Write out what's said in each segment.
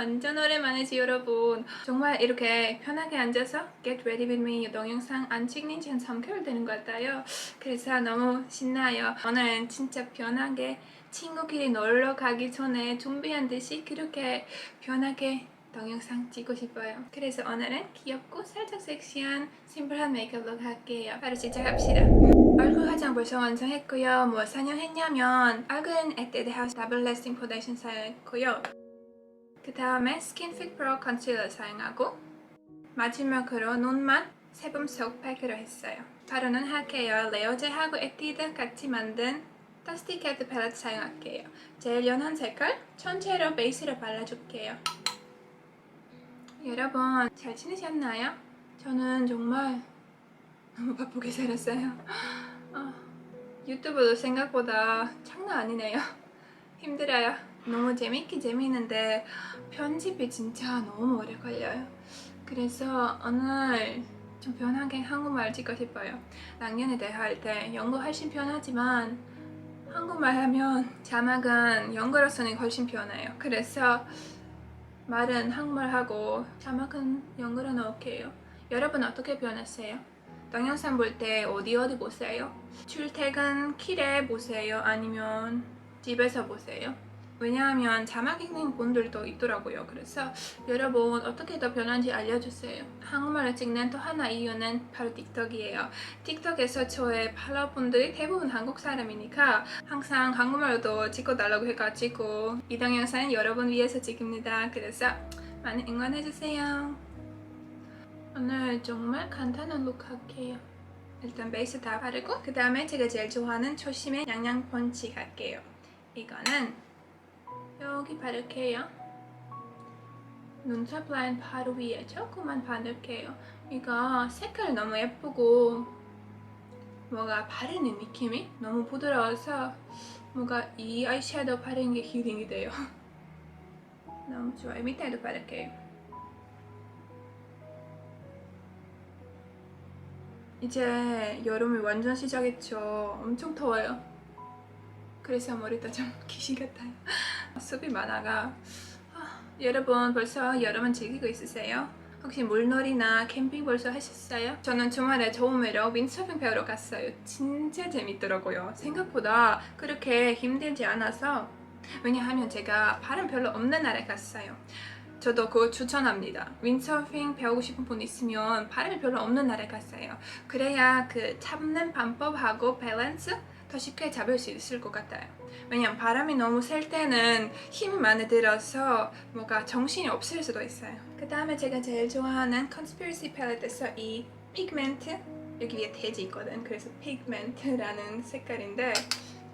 완전 오랜만이지 여러분. 정말 이렇게 편하게 앉아서 Get Ready With Me 동영상 안 찍는 지한 3개월 되는 것 같아요. 그래서 너무 신나요. 오늘은 진짜 편하게 친구끼리 놀러 가기 전에 준비한 듯이 그렇게 편하게 동영상 찍고 싶어요. 그래서 오늘은 귀엽고 살짝 섹시한 심플한 메이크업룩 할게요. 바로 시작합시다. 얼굴 화장 벌써 완성했고요. 뭐 사용했냐면 얼굴은 에뛰드 하우스 더블 레스팅 포데이션 사용했고요. 그 다음에 스킨픽 프로 컨실러 사용하고 마지막으로 눈만 세범 속 팩으로 했어요. 바로는 할게요. 레오제하고 에뛰드 같이 만든 더스티 캣 팔레트 사용할게요. 제일 연한 색깔 전체로 베이스로 발라줄게요. 여러분 잘 지내셨나요? 저는 정말 너무 바쁘게 살았어요. 아, 유튜브도 생각보다 장난 아니네요. 힘들어요. 너무 재밌게 재미있는데 편집이 진짜 너무 오래 걸려요. 그래서 오늘 좀 편하게 한국말 찍고 싶어요. 작년에 대화할 때 영어 훨씬 편하지만 한국말 하면 자막은 영어로서는 훨씬 편해요. 그래서 말은 한국말 하고 자막은 영어로 넣을게요. 여러분 어떻게 변했어요? 동영상 볼 때 어디 어디 보세요? 출퇴근 길에 보세요? 아니면 집에서 보세요? 왜냐하면 자막 읽는 분들도 있더라고요. 그래서 여러분 어떻게 더 변한지 알려주세요. 한국말을 찍는 또 하나 이유는 바로 틱톡이에요. 틱톡에서 저의 팔로워분들이 대부분 한국 사람이니까 항상 한국말도 찍어달라고 해가지고 이 동 영상은 여러분 위해서 찍습니다. 그래서 많이 응원해주세요. 오늘 정말 간단한 룩 할게요. 일단 베이스 다 바르고 그 다음에 제가 제일 좋아하는 초심의 양양 펀치 할게요. 이거는 여기 바를게요. 눈썹 라인 바로 위에 조금만 바를게요. 이거 색깔 너무 예쁘고 뭐가 바르는 느낌이 너무 부드러워서 뭔가 이 아이섀도우 바르는 게 힐링이 돼요. 너무 좋아요. 밑에도 바를게요. 이제 여름이 완전 시작했죠. 엄청 더워요. 그래서 머리도 좀 귀신 같아요. 숲이 많아가 아, 여러분 벌써 여름은 즐기고 있으세요? 혹시 물놀이나 캠핑 벌써 하셨어요? 저는 주말에 처음으로 윈서핑 배우러 갔어요. 진짜 재밌더라고요. 생각보다 그렇게 힘들지 않아서 왜냐하면 제가 발음 별로 없는 나라에 갔어요. 저도 그거 추천합니다. 윈서핑 배우고 싶은 분 있으면 발음이 별로 없는 나라에 갔어요. 그래야 그 잡는 방법하고 밸런스 더 쉽게 잡을 수 있을 것 같아요. 왜냐면 바람이 너무 셀 때는 힘이 많이 들어서 뭔가 정신이 없을 수도 있어요. 그 다음에 제가 제일 좋아하는 컨스피러시 팔레트에서 이 피그멘트 여기 위에 돼지 있거든. 그래서 피그멘트라는 색깔인데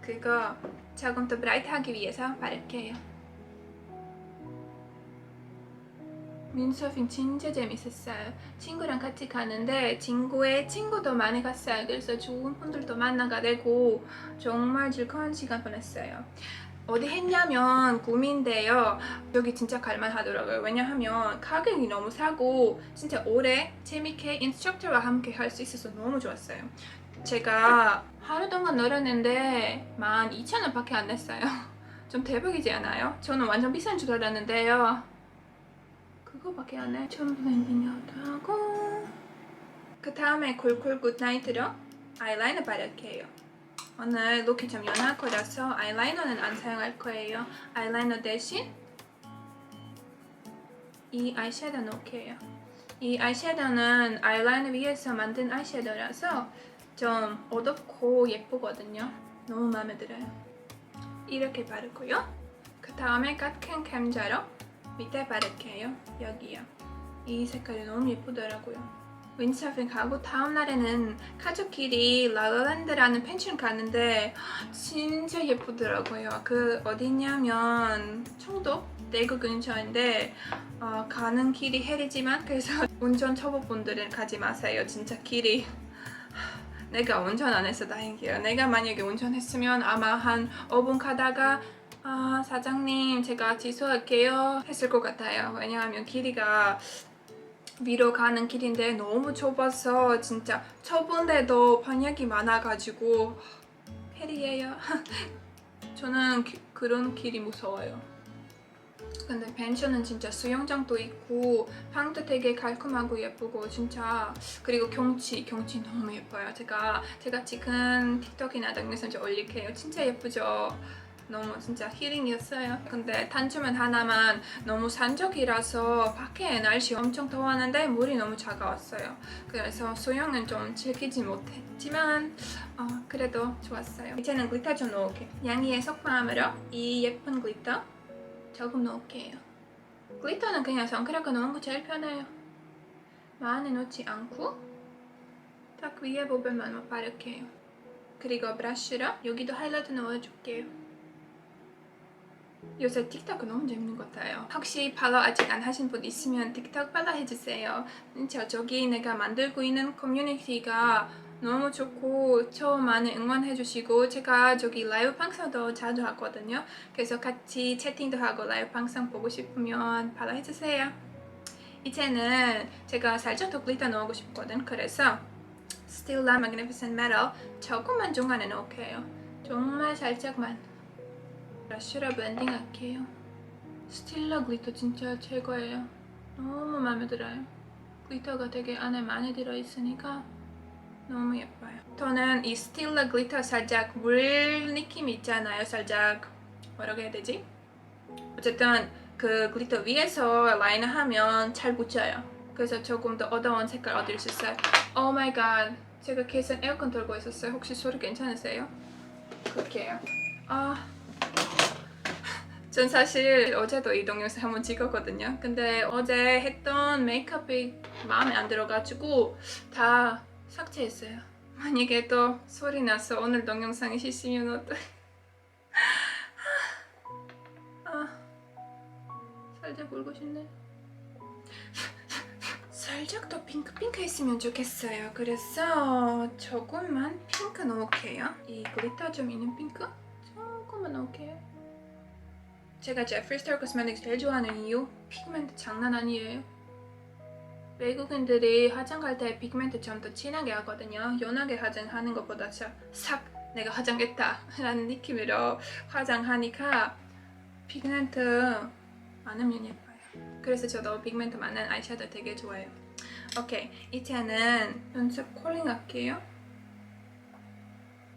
그거 조금 더 브라이트하기 위해서 바를게요. 윈서핑 진짜 재밌었어요. 친구랑 같이 가는데 친구의 친구도 많이 갔어요. 그래서 좋은 분들도 만나가 되고 정말 즐거운 시간 보냈어요. 어디 했냐면 구미인데요. 여기 진짜 갈만하더라고요. 왜냐하면 가격이 너무 싸고 진짜 오래 재밌게 인스트럭터와 함께 할 수 있어서 너무 좋았어요. 제가 하루 동안 놀았는데 12,000원밖에 안 냈어요. 좀 대박이지 않아요? 저는 완전 비싼 줄 알았는데요. 그거밖에 안 해. 전부 엔딩아웃 하고 그 다음에 콜콜 굿나이트로 아이라이너 바를게요. 오늘 룩이 좀 연할 거라서 아이라이너는 안 사용할 거예요. 아이라이너 대신 이 아이섀도우 넣을게요. 이 아이섀도우는 아이라이너 위에서 만든 아이섀도우라서 좀 어둡고 예쁘거든요. 너무 마음에 들어요. 이렇게 바르고요. 그 다음에 같은 감자로 밑에 바를게요. 여기요. 이 색깔이 너무 예쁘더라고요. 윈드서핑 가고 다음 날에는 가족끼리 라라랜드라는 펜션 가는데 진짜 예쁘더라고요. 그 어디냐면 청도 대구 근처인데 어, 가는 길이 헬이지만 그래서 운전 초보분들은 가지 마세요. 진짜 길이 내가 운전 안 해서 다행이에요. 내가 만약에 운전했으면 아마 한 5분 가다가 아 사장님 제가 취소할게요 했을 것 같아요. 왜냐하면 길이가 위로 가는 길인데 너무 좁아서 진짜 좁은데도 번역이 많아가지고 헬이에요. 저는 기- 그런 길이 무서워요. 근데 펜션은 진짜 수영장도 있고 방도 되게 깔끔하고 예쁘고 진짜 그리고 경치 경치 너무 예뻐요. 제가 제가 지금 틱톡이나 동영상 좀 올릴게요. 진짜 예쁘죠. 너무 진짜 힐링이었어요. 근데 단점은 하나만 너무 산적이라서 밖에 날씨 엄청 더웠는데 물이 너무 차가웠어요. 그래서 수영은 좀 즐기지 못했지만 어, 그래도 좋았어요. 이제는 글리터 좀 넣을게요. 양이의 속마음으로 이 예쁜 글리터 조금 넣을게요. 글리터는 그냥 손가락에 넣은 거 제일 편해요. 많이 넣지 않고 딱 위에 부분만 바를게요. 그리고 브러쉬로 여기도 하이라이트 넣어줄게요. 요새 틱톡 너무 재밌는 것 같아요. 혹시 팔로 아직 안 하신 분 있으면 틱톡 팔로 해주세요. 진짜 저기 내가 만들고 있는 커뮤니티가 너무 좋고 저 많이 응원해주시고 제가 저기 라이브 방송도 자주 하거든요. 그래서 같이 채팅도 하고 라이브 방송 보고 싶으면 팔로 해주세요. 이제는 제가 살짝 더 글리터 넣고 싶거든. 그래서 Stila Magnificent Metal 조금만 중간에 넣을게요. 정말 살짝만. 브러쉬로 블렌딩 할게요. 스틸라 글리터 진짜 최고예요. 너무 마음에 들어요. 글리터가 되게 안에 많이 들어있으니까 너무 예뻐요. 저는 이 스틸라 글리터 살짝 물 느낌 있잖아요. 살짝 뭐라고 해야 되지? 어쨌든 그 글리터 위에서 라인을 하면 잘 붙여요. 그래서 조금 더 어두운 색깔 얻을 수 있어요. 오 마이 갓. 제가 계속 에어컨 돌고 있었어요. 혹시 소리 괜찮으세요? 그렇게요. 아. 전 사실 어제도 이 동영상 한번 찍었거든요. 근데 어제 했던 메이크업이 마음에 안 들어가지고 다 삭제했어요. 만약에 또 소리 나서 오늘 동영상이 실시면 어떡해. 아, 살짝 울고 싶네. 살짝 더 핑크핑크 했으면 좋겠어요. 그래서 조금만 핑크 넣을게요. 이 글리터 좀 있는 핑크? 조금만 넣을게요. 제가 제프리 스타 코스메틱 제일 좋아하는 이유 피그멘트 장난 아니에요. 외국인들이 화장할 때 피그멘트 좀 더 진하게 하거든요. 연하게 화장하는 것보다 싹 내가 화장했다 라는 느낌으로 화장하니까 피그멘트 많으면 예뻐요. 그래서 저도 피그멘트 많은 아이섀도우 되게 좋아해요. 오케이, 이제는 눈썹 콜링 할게요.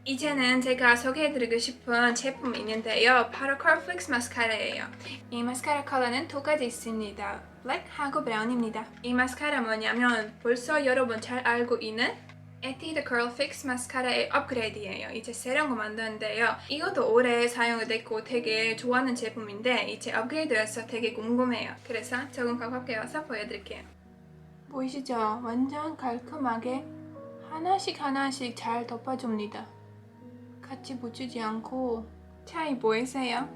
이제는 제가 소개해드리고 싶은 제품이 있는데요. 바로 컬플렉스 마스카라예요. 이 마스카라 컬러는 두 가지 있습니다. 블랙하고 브라운입니다. 이 마스카라 뭐냐면 벌써 여러분 잘 알고 있는 에뛰드 컬 픽스 마스카라의 업그레이드예요. 이제 새로운 거 만드는데요. 이것도 오래 사용됐고 되게 좋아하는 제품인데 이제 업그레이드여서 되게 궁금해요. 그래서 조금 가깝게 와서 보여드릴게요. 보이시죠? 완전 깔끔하게 하나씩 하나씩 잘 덮어줍니다. 같이 묻히지 않고 차이 보이세요?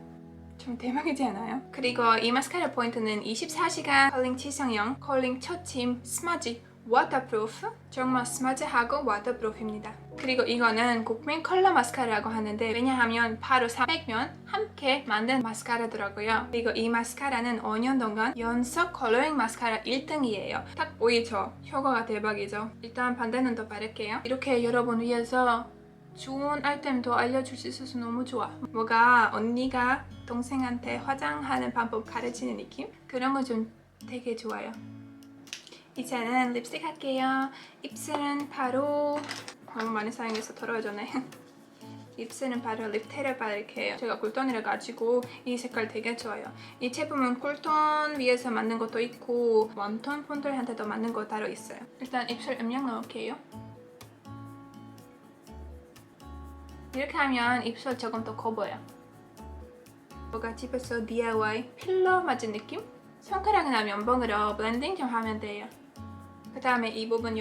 좀 대박이지 않아요? 그리고 이 마스카라 포인트는 24시간 컬링 치성형 컬링 초침 스마지 워터프루프 정말 스마지하고 워터프루프입니다. 그리고 이거는 국민 컬러 마스카라라고 하는데 왜냐하면 바로 300면 함께 만든 마스카라더라고요. 그리고 이 마스카라는 5년 동안 연속 컬러링 마스카라 1등이에요. 딱 보이죠? 효과가 대박이죠. 일단 반대눈도 바를게요. 이렇게 여러분 위해서 좋은 아이템도 알려줄 수 있어서 너무 좋아. 뭐가 언니가 동생한테 화장하는 방법 가르치는 느낌? 그런 거 좀 되게 좋아요. 이제는 립스틱 할게요. 입술은 바로 너무 많이 사용해서 더러워졌네. 입술은 바로 립테를 바를게요. 제가 쿨톤이라 가지고 이 색깔 되게 좋아요. 이 제품은 쿨톤 위에서 만든 것도 있고 웜톤 분들한테도 만든 거 따로 있어요. 일단 입술 음량 넣을게요. 이렇게 하면 입술 조금 더 커 보여. 뭐가 집에서 DIY 필러 맞은 느낌? 손가락이나 면봉으로 블렌딩 좀 하면 돼요. 그 다음에 이 부분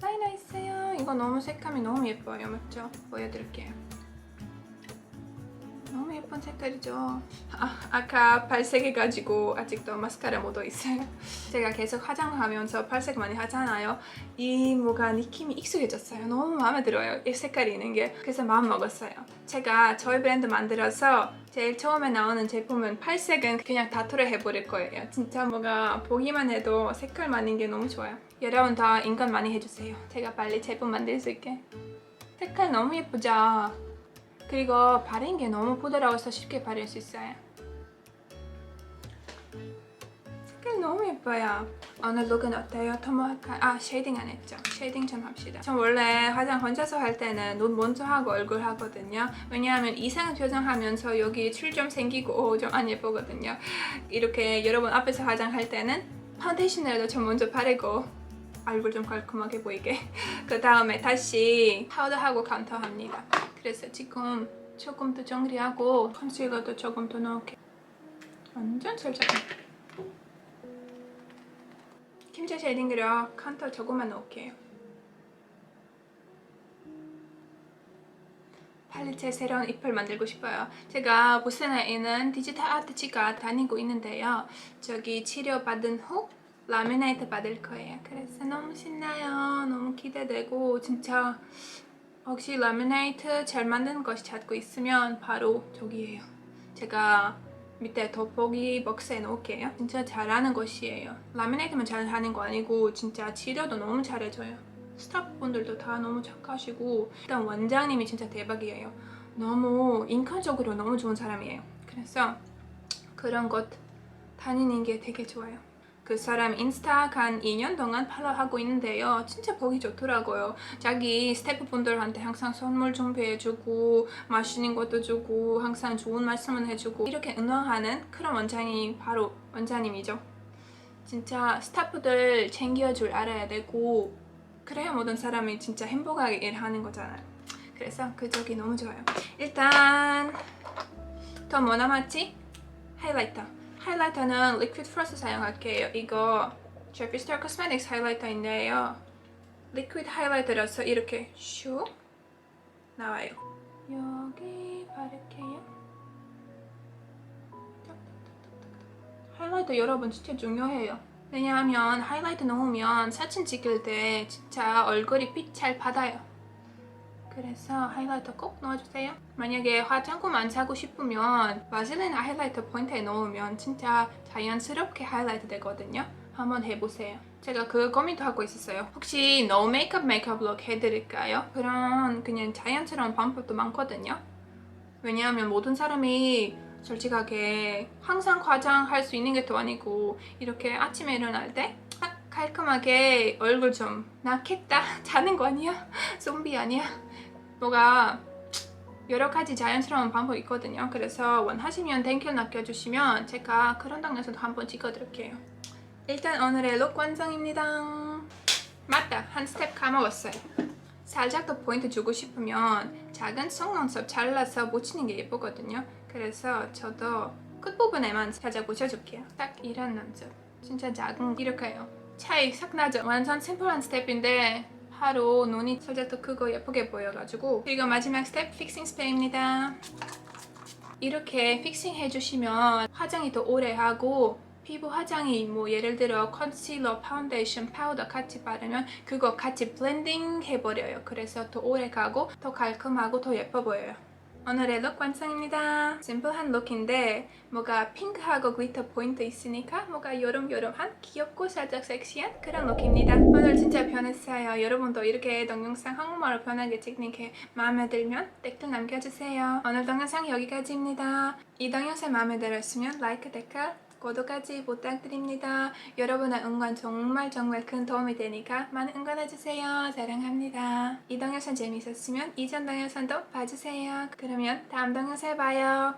라이너 있어요. 이거 너무 색감이 너무 예뻐요. 맞죠? 보여드릴게요. 너무 예쁜 색깔이죠. 아, 아까 발색 해가지고 아직도 마스카라 묻어 있어요. 제가 계속 화장하면서 발색 많이 하잖아요. 이 뭐가 느낌이 익숙해졌어요. 너무 마음에 들어요. 이 색깔이 있는 게. 그래서 마음 먹었어요. 제가 저희 브랜드 만들어서 제일 처음에 나오는 제품은 팔색은 그냥 다토를 해버릴 거예요. 진짜 뭐가 보기만 해도 색깔 많은 게 너무 좋아요. 여러분 다 인간 많이 해주세요. 제가 빨리 제품 만들 수 있게. 색깔 너무 예쁘죠? 그리고 바른 게 너무 부드러워서 쉽게 바를 수 있어요. 색깔 너무 예뻐요. 오늘 룩은 어때요? 토모할까요? 아 쉐이딩 안 했죠? 쉐이딩 좀 합시다. 전 원래 화장 혼자서 할 때는 눈 먼저 하고 얼굴 하거든요. 왜냐하면 이상한 표정 하면서 여기 출 좀 생기고 좀 안 예쁘거든요. 이렇게 여러분 앞에서 화장할 때는 파운데이션이라도 좀 먼저 바르고 얼굴 좀 깔끔하게 보이게 그 다음에 다시 파우더하고 컨터합니다. 그래서 지금 조금 더 정리하고 컨실러도 조금 더 넣을게. 완전 살짝. 김치 쉐딩으로 컨터 조금만 넣을게요. 팔리체 새로운 잎을 만들고 싶어요. 제가 보스턴에 있는 디지털 아트치과 다니고 있는데요. 저기 치료받은 후 라미네이트 받을 거예요. 그래서 너무 신나요. 너무 기대되고 진짜 혹시 라미네이트 잘 만드는 것이 찾고 있으면 바로 저기예요. 제가 밑에 돋보기 박스에 놓을게요. 진짜 잘하는 것이에요. 라미네이트만 잘하는 거 아니고 진짜 치료도 너무 잘해줘요. 스타프분들도 다 너무 착하시고 일단 원장님이 진짜 대박이에요. 너무 인간적으로 너무 좋은 사람이에요. 그래서 그런 곳 다니는 게 되게 좋아요. 그 사람 인스타 한 2년 동안 팔로우하고 있는데요. 진짜 보기 좋더라고요. 자기 스태프분들한테 항상 선물 준비해주고 맛있는 것도 주고 항상 좋은 말씀을 해주고 이렇게 응원하는 그런 원장이 바로 원장님이죠. 진짜 스타프들 챙겨줄 알아야 되고 그래야 모든 사람이 진짜 행복하게 일하는 거잖아요. 그래서 그쪽이 너무 좋아요. 일단 더 뭐 남았지? 하이라이터. 하이라이터는 리퀴드 프로스 사용할게요. 이거 제피 스타 코스메틱스 하이라이터인데요. 리퀴드 하이라이터라서 이렇게 슉 나와요. 여기 바를게요. 하이라이터 여러분 진짜 중요해요. 왜냐하면 하이라이트 넣으면 사진 찍을 때 진짜 얼굴이 빛 잘 받아요. 그래서 하이라이터 꼭 넣어주세요. 만약에 화장품 안 사고 싶으면 바질린 하이라이터 포인트에 넣으면 진짜 자연스럽게 하이라이트 되거든요. 한번 해보세요. 제가 그 고민도 하고 있었어요. 혹시 no 메이크업 메이크업 룩 해드릴까요? 그런 그냥 자연스러운 방법도 많거든요. 왜냐하면 모든 사람이 솔직하게 항상 화장할 수 있는 게 또 아니고 이렇게 아침에 일어날 때 딱 깔끔하게 얼굴 좀 낫겠다 자는 거 아니야? 좀비 아니야? 뭐가 여러 가지 자연스러운 방법이 있거든요. 그래서 원하시면 땡큐 남겨주시면 제가 그런 당에서도 한번 찍어드릴게요. 일단 오늘의 룩 완성입니다. 맞다, 한 스텝 까먹었어요. 살짝 더 포인트 주고 싶으면 작은 속눈썹 잘라서 묻히는 게 예쁘거든요. 그래서 저도 끝부분에만 살짝 묻혀줄게요. 딱 이런 눈썹. 진짜 작은 이렇게요. 차이 싹 나죠? 완전 심플한 스텝인데 하루 눈이 살짝 더 크고 예쁘게 보여가지고 그리고 마지막 스텝 픽싱 스프레이입니다. 이렇게 픽싱 해주시면 화장이 더 오래 하고 피부 화장이 뭐 예를 들어 컨실러, 파운데이션, 파우더 같이 바르면 그거 같이 블렌딩 해버려요. 그래서 더 오래 가고 더 깔끔하고 더 예뻐 보여요. 오늘의 룩 완성입니다. 심플한 룩인데 뭐가 핑크하고 글리터 포인트 있으니까 뭐가 요름요름한 귀엽고 살짝 섹시한 그런 룩입니다. 오늘 진짜 변했어요. 여러분도 이렇게 동영상 한국말로 편하게 찍는 게 마음에 들면 댓글 남겨주세요. 오늘 동영상 여기까지입니다. 이 동영상 마음에 들었으면 라이크, 댓글, 구독까지 부탁드립니다. 여러분의 응원 정말 정말 큰 도움이 되니까 많은 응원해주세요. 사랑합니다. 이 동영상 재밌었으면 이전 동영상도 봐주세요. 그러면 다음 동영상에 봐요.